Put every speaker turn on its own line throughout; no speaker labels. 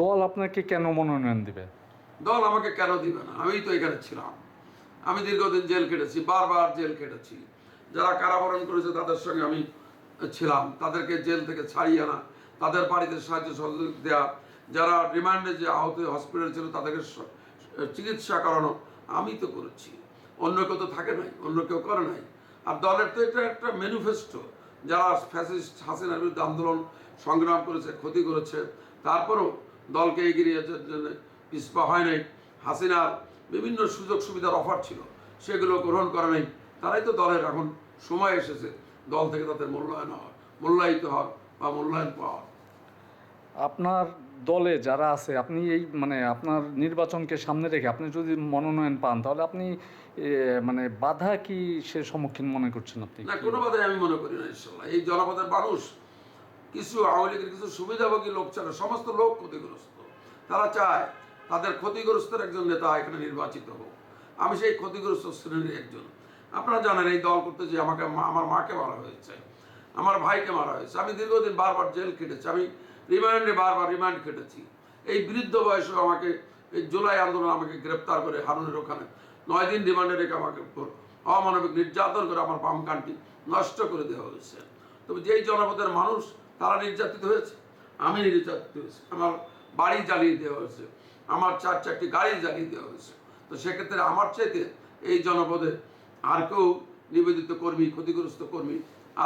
দল আপনাকে কেন মনোনয়ন দিবে?
দল আমাকে কেন দিবে না? আমিই তো এখানে ছিলাম। আমি দীর্ঘদিন জেল কেটেছি বারবার জেল কেটেছি যারা কারাবরণ করেছে তাদের সঙ্গে আমি ছিলাম। তাদেরকে জেল থেকে ছাড়িয়ে আনা, তাদের বাড়িতে সাহায্য সহযোগ দেওয়া যারা রিমান্ডে যে আহত হসপিটাল ছিল তাদেরকে চিকিৎসা করানো, আমি তো করেছি। অন্য কেউ তো থাকে নাই, অন্য কেউ করে নাই। আর দলের তো এটা একটা ম্যানিফেস্টো যারা ফ্যাসিস্ট হাসিনার বিরুদ্ধে আন্দোলন সংগ্রাম করেছে, ক্ষতি করেছে। তারপরেও দলকে এগিয়ে যাওয়ার জন্য পিছপা হয় নাই। হাসিনার বিভিন্ন সুযোগ সুবিধার অফার ছিল সেগুলো গ্রহণ করে নাই। তারাই তো দলের এখন সময় এসেছে দল থেকে তাদের মূল্যায়ন হওয়ার মূল্যায়িত হওয়ার বা মূল্যায়ন পাওয়ার।
আপনার দলে যারা আছে আপনি এই মানে আপনার নির্বাচনকে সামনে রেখে আপনি যদি মনোনয়ন পান তাহলে আপনি মানে বাধা কি সে সম্মুখীন মনে করছেন আপনি?
না কোনো বাধাই আমি মনে করি না ইনশাল্লাহ। এই জনপদের মানুষ কিছু আওয়ামী লীগের কিছু সুবিধাভোগী লোক ছাড়া, সমস্ত লোক ক্ষতিগ্রস্ত। তারা চায় তাদের ক্ষতিগ্রস্তের একজন নেতা এখানে নির্বাচিত হোক। আমি সেই ক্ষতিগ্রস্ত শ্রেণির একজন। আপনারা জানেন, এই দল করতে যে আমাকে আমার মাকে মারা হয়েছে, আমার ভাইকে মারা হয়েছে। আমি দীর্ঘদিন বারবার জেল কেটেছি আমি রিমান্ডে বারবার রিমান্ড কেটেছি এই বৃদ্ধ বয়সে আমাকে এই জুলাই আন্দোলন আমাকে গ্রেপ্তার করে হারুনের ওখানে। নয় দিন রিমান্ডে রেখে আমাকে অমানবিক নির্যাতন করে আমার বাম কানটি নষ্ট করে দেওয়া হয়েছে। তবে যেই জনপদের মানুষ তারা নির্যাতিত হয়েছে, আমি নির্যাতিত হয়েছি। আমার বাড়ি জ্বালিয়ে দেওয়া হয়েছে, আমার চার চারটি গাড়ি জ্বালিয়ে দেওয়া হয়েছে। তো সেক্ষেত্রে আমার চাইতে এই জনপদে আর কেউ নিবেদিত কর্মী, ক্ষতিগ্রস্ত কর্মী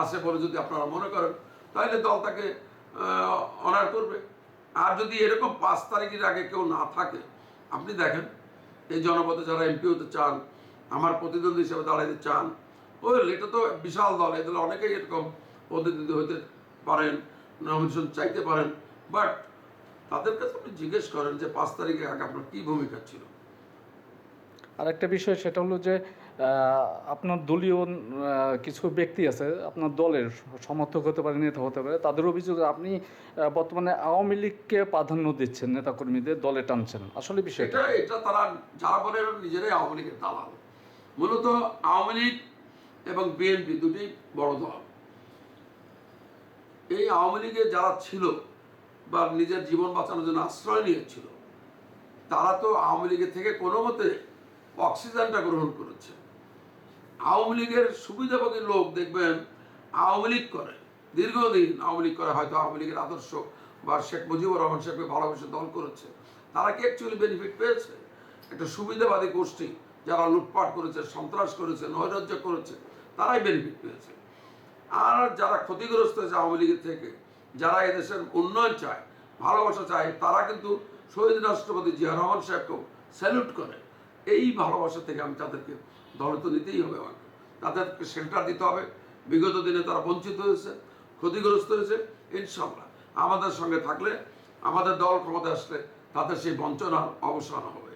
আছে বলে যদি আপনারা মনে করেন, তাহলে দল তাকে অনার করবে। আর যদি এরকম পাঁচ তারিখের আগে কেউ না থাকে, আপনি দেখেন, এই জনপদে যারা এমপি হতে চান, আমার প্রতিদ্বন্দ্বী হিসেবে দাঁড়াইতে চান, ওই এটা তো বিশাল দল, এদের অনেকেই এরকম প্রতিনিধি হতে পারেন নমিনেশন চাইতে পারেন বাট তাদের কাছে আপনি জিজ্ঞেস করেন যে পাঁচ তারিখে আগে আপনার কী ভূমিকা ছিল?
আর একটা বিষয় সেটা হলো যে আপনার দলীয় কিছু ব্যক্তি আছে আপনার দলের সমর্থক হতে পারে নেতা হতে পারে তাদের অভিযোগ আপনি বর্তমানে আওয়ামী লীগকে প্রাধান্য দিচ্ছেন নেতাকর্মীদের দলে টানছেন। আসলে বিষয়টা
এটা এটা তারা যারা বলে নিজেরাই আওয়ামী লীগের দালাল। মূলত আওয়ামী লীগ এবং বিএনপি দুটি বড় দল। এই আওয়ামী লীগে যারা ছিল বা নিজের জীবন বাঁচানোর জন্য আশ্রয় নিয়েছিল, তারা তো আওয়ামী লীগের থেকে কোনো মতে অক্সিজেনটা গ্রহণ করেছে। আওয়ামী লীগের সুবিধাভোগী লোক দেখবেন আওয়ামী লীগ করে। দীর্ঘদিন আওয়ামী লীগ করে, হয়তো আওয়ামী লীগের আদর্শ বা শেখ মুজিবুর রহমান শেখকে ভালোবেসে দল করেছে। তারা কি অ্যাকচুয়ালি বেনিফিট পেয়েছে? একটা সুবিধাবাদী গোষ্ঠী যারা লুটপাট করেছে, সন্ত্রাস করেছে, নৈরাজ্য করেছে, তারাই বেনিফিট পেয়েছে। আর যারা ক্ষতিগ্রস্ত হয়েছে আওয়ামী লীগের থেকে, যারা এদেশের উন্নয়ন চায়, ভালোবাসা চায়, তারা কিন্তু শহীদ রাষ্ট্রপতি জিয়া রহমান সাহেবকেও স্যালুট করে। এই ভালোবাসা থেকে আমি তাদেরকে দলে তো নিতেই হবে আমাকে। তাদেরকে শেল্টার দিতে হবে। বিগত দিনে তারা বঞ্চিত হয়েছে, ক্ষতিগ্রস্ত হয়েছে ইনশাল্লাহ আমাদের সঙ্গে থাকলে, আমাদের দল ক্ষমতা আসলে তাদের সেই বঞ্চনার অবসান হবে।